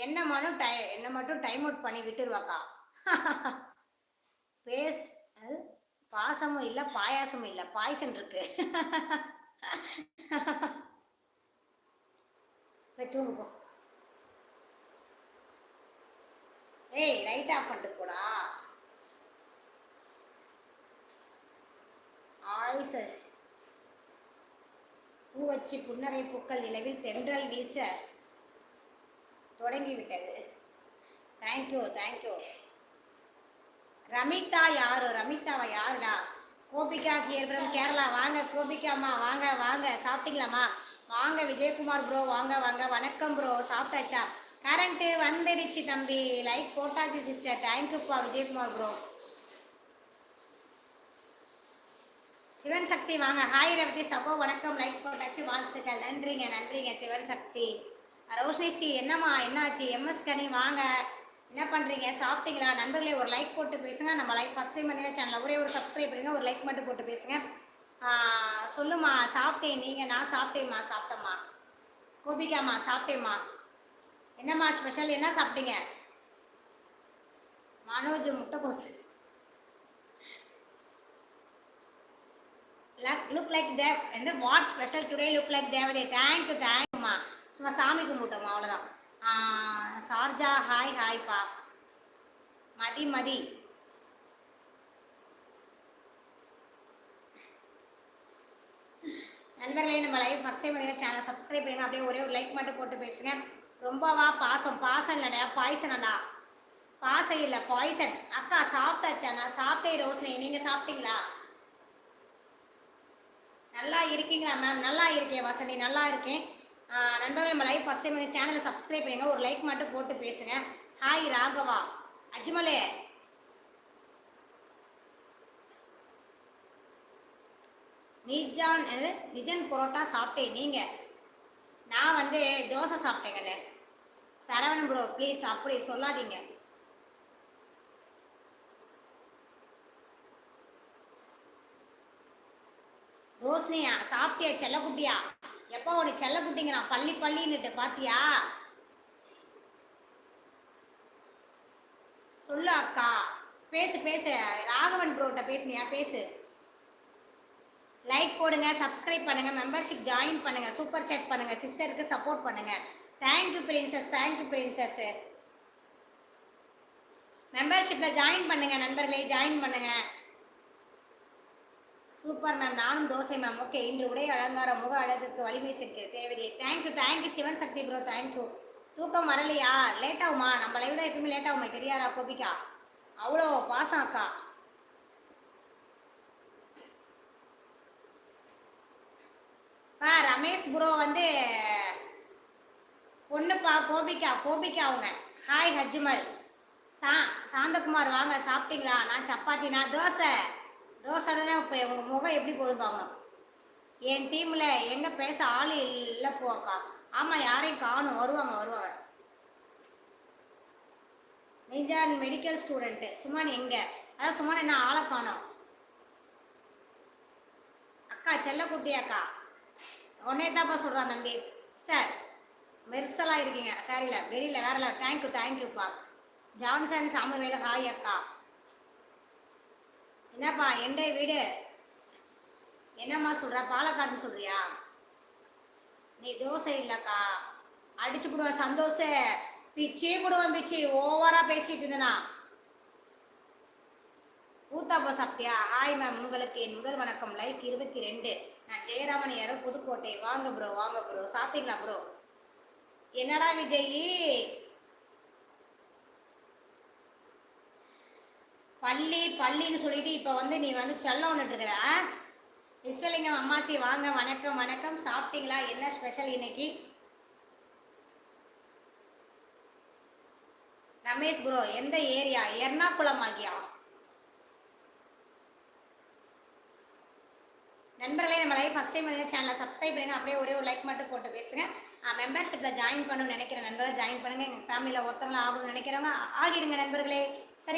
என்ன மட்டும் டை என்ன மட்டும் டைம் அவுட் பண்ணி விட்டுருவாக்கா? பேஸ் அது பாசமும் இல்லை பாயாசமும் இல்லை பாய்சன் இருக்கு. போய் தூங்கு போ. ஏய் லைட் ஆஃப் பண்ணிட்டு போடா. ஆய்சஸ் பூ வச்சு புன்னகை பூக்கள் நிலவில் தென்றல் வீச. தொடங்கிவிட்டது. தேங்க்யூ தேங்க்யூ ரமிதா யாரு? ரமிதாவா யாருடா? கோபிகா கியர்புரம் கேரளா. வாங்க கோபிகாம்மா வாங்க வாங்க. சாப்பிட்டீங்களாம்மா? வாங்க விஜயகுமார் ப்ரோ வாங்க வாங்க. வணக்கம் ப்ரோ சாப்பிட்டாச்சா? கரண்ட்டு வந்துடுச்சு தம்பி. லைக் போட்டாச்சு சிஸ்டர் தேங்க்யூப்பா விஜயகுமார் ப்ரோ சிவன் சக்தி வாங்க. ஹாய் ரவதி சகோ வணக்கம். லைக் போட்டாச்சு. வாழ்த்துக்கள். நன்றிங்க நன்றிங்க சிவன் சக்தி. ரோஷினி ஸ்ரீ என்னம்மா என்னாச்சு? எம்எஸ் கனி வாங்க. என்ன பண்ணுறீங்க சாப்பிட்டீங்களா? நண்பர்களே ஒரு லைக் போட்டு பேசுங்க. நம்ம லைக் ஃபஸ்ட் டைம் வந்தீங்கன்னா சேனலில் ஒரே ஒரு சப்ஸ்கிரைப் பண்ணுங்க ஒரு லைக் மட்டும் போட்டு பேசுங்க. சொல்லுமா சாப்பிட்டேன். நீங்கள் நான் சாப்பிட்டேம்மா சாப்பிட்டேம்மா. கோபிகாம்மா சாப்பிட்டேம்மா. என்னம்மா ஸ்பெஷல் என்ன சாப்பிட்டீங்க? மனோஜ் முட்டைக்கோசு. லுக் லைக் தேவ் எந்த what special today look like தேவதே? Thank you தேங்க்யூம்மா சும்மா சாமி கும்பிட்டோம் அவ்வளோதான் சார்ஜா ஹாய் ஹாய்ப்பா. மதி மதி. நண்பர்களே நம்ம லைவ் ஃபஸ்ட் டைம் வந்து சேனல் சப்ஸ்கிரைப் பண்ணுங்க. அப்படியே ஒரே ஒரு லைக் மட்டும் போட்டு பேசுங்க. ரொம்பவா பாசம். பாசம் இல்லைடா பாய்சனடா பாசம் இல்லை பாய்சன் அக்கா சாப்பிட்டாச்சா? நான் சாப்பிட்டேன் ரோஷினி நீங்கள் சாப்பிட்டீங்களா? நல்லா இருக்கீங்களா மேம் நல்லா இருக்கேன் வசந்தி. நல்லா இருக்கேன். நண்பர்கள் நம்ம லைவ் ஃபஸ்ட் டைம் இந்த சேனலை சப்ஸ்கிரைப் பண்ணுங்க ஒரு லைக் மட்டும் போட்டு பேசுங்க. ஹாய் ராகவா. அஜ்மலே. நிஜான் என்னது? நிஜன் பரோட்டா சாப்பிட்டேன். நீங்கள் நான் வந்து தோசை சாப்பிட்டேங்கண்ணே சரவணன் ப்ரோ ப்ளீஸ் அப்படி சொல்லாதீங்க. ரோஷினியா சாப்பிட்டியா செல்லக்குட்டியா? எப்போ உனக்கு செல்லக்குட்டிங்கிறான் பள்ளி பள்ளின்னுட்டு பாத்தியா? சொல்லு அக்கா. பேசு பேசு. ராகவன் ப்ரோட்ட பேசுனியா? பேசு. லைக் போடுங்க சப்ஸ்கிரைப் பண்ணுங்க மெம்பர்ஷிப் ஜாயின் பண்ணுங்க சூப்பர் சேட் பண்ணுங்க சிஸ்டருக்கு சப்போர்ட் பண்ணுங்க. Thank you princess thank you princess மெம்பர்ஷிப்பில் join பண்ணுங்க நண்பர்களே. ஜாயின் பண்ணுங்க. Super ma'am. நானும் தோசை மேம். ஓகே இன்று உடை அலங்காரம் முக அழகுக்கு வலிமை சேர்க்கு தேவையே thank you thank you Sivan Sakthi bro thank you தூக்கம் வரலையா? லேட் ஆகுமா? நம்ம லைவ் தான் எப்பவுமே லேட் ஆகுமா. தெரியாதா கோபிக்கா அவ்வளோ பாசம் அக்கா. ஆ ரமேஷ் ப்ரோ வந்து பொண்ணுப்பா கோபிக்கா கோபிக்கா அவங்க. ஹாய் ஹஜ்மல். சா சாந்தகுமார் வாங்க சாப்பிட்டீங்களா? நான் சப்பாத்தி நான் தோசை. தோசைன்னா இப்போ உங்கள் முகம் எப்படி போகுது பார்க்கணும் என் டீமில் எங்கே பேச ஆள் இல்லை போக்கா. ஆமாம் யாரையும் காணும். வருவாங்க வருவாங்க. நிஞ்சான் மெடிக்கல் ஸ்டூடெண்ட்டு சுமான் எங்கே? அதான் சுமான் என்ன ஆளை காணும்? அக்கா செல்லக்குட்டி அக்கா. உடனே தான்ப்பா சொல்கிறான் தம்பி. சார் மெர்சலாக இருக்கீங்க. சரியில்ல வெறியில் வேறல தேங்க்யூ தேங்க்யூப்பா ஜான்சன் சாமுவேல் ஹாய் அக்கா. என்னப்பா எந்த வீடு? என்னம்மா சொல்கிற பாலக்காடுன்னு சொல்கிறியா நீ தோசை இல்லைக்கா. அடிச்சு போடுவேன் சந்தோஷ. பிச்சே போடுவேன் பிச்சி. ஓவராக பேசிட்டு இருந்தேனா. ஊத்தாப்பா சாப்பிட்டியா? ஹாய் மேம் உங்களுக்கு என் முதல் வணக்கம். லைக் இருபத்தி ரெண்டு நான் ஜெயராமன் யாரோ புதுக்கோட்டை. வாங்க ப்ரோ வாங்க ப்ரோ சாப்பிட்டீங்களா ப்ரோ என்னடா விஜய்? பள்ளி பள்ளின்னு சொல்லிட்டு இப்போ வந்து நீ வந்து செல்லம் ஒன்றுட்டு விஸ்வலிங்கம் அம்மாசி வாங்க வணக்கம் வணக்கம். சாப்பிட்டீங்களா? என்ன ஸ்பெஷல் இன்னைக்கு? ரமேஷ் ப்ரோ எந்த ஏரியா எர்ணாகுளம் ஆகியா? நண்பர்களே நம்ம லைஃப் ஃபஸ்ட் டைம் வந்து சேனலை சப்ஸ்கிரைப் பண்ணுங்க. அப்படியே ஒரே ஒரு லைக் மட்டும் போட்டு பேசுங்க. மெம்பர்ஷிப்பில் ஜாயின் பண்ணணும்னு நினைக்கிறேன் நண்பர்கள். ஜாயின் பண்ணுங்க. எங்கள் ஃபேமிலியில் ஒருத்தவங்களும் ஆகணும்னு நினைக்கிறவங்க. ஆகிடுங்க நண்பர்களே. சரி